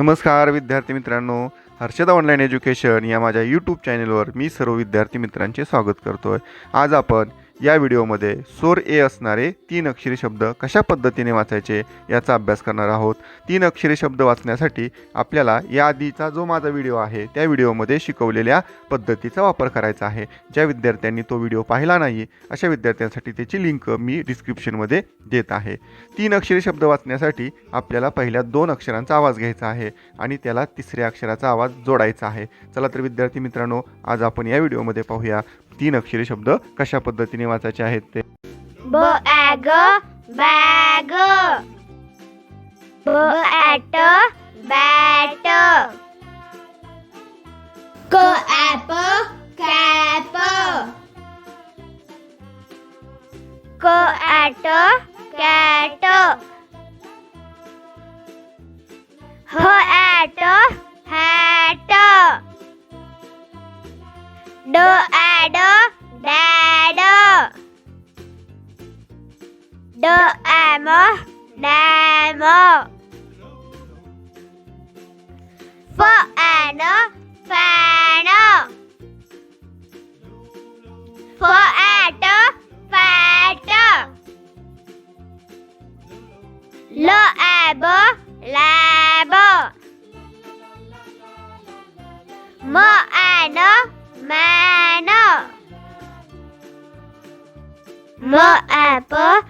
नमस्कार विद्यार्थी मित्रांनो हर्षदा ऑनलाईन एज्युकेशन या माझ्या यूट्यूब चॅनेलवर मी सर्व विद्यार्थी मित्रांचे स्वागत करतो आहे आज आपण या व्हिडिओमध्ये सोर ए असणारे तीन अक्षरी शब्द कशा पद्धतीने वाचायचे याचा अभ्यास करणार आहोत. तीन अक्षरी शब्द वाचण्यासाठी आपल्याला याआधीचा जो माझा व्हिडिओ आहे त्या व्हिडिओमध्ये शिकवलेल्या पद्धतीचा वापर करायचा आहे. ज्या विद्यार्थ्यांनी तो व्हिडिओ पाहिला नाही अशा विद्यार्थ्यांसाठी त्याची लिंक मी डिस्क्रिप्शनमध्ये देत आहे. तीन अक्षरी शब्द वाचण्यासाठी आपल्याला पहिल्या दोन अक्षरांचा आवाज घ्यायचा आहे आणि त्याला तिसऱ्या अक्षराचा आवाज जोडायचा आहे. चला तर विद्यार्थी मित्रांनो आज आपण या व्हिडिओमध्ये पाहूया तीन अक्षरी शब्द कशा पद्धतीने वाचायचे आहेत ते? बॅग बॅग बॅट बॅट क ॲप कॅप क ॲट कॅट ह ॲट हॅट ड Do Doamo, Damo. Foano, Fano. Foato, Fato. Loabo, Labo. Moano, Mano. Moapo,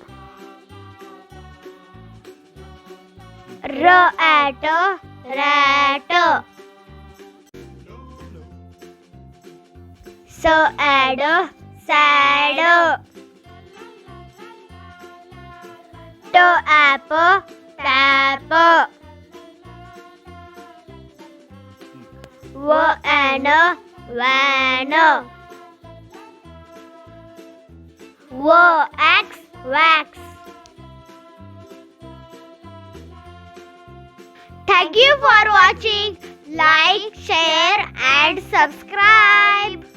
Rato, rato. So ado, sado. To Toapo, tapo. Woano, wano. Wo wax, wax. Thank you for watching. Like, share, and subscribe.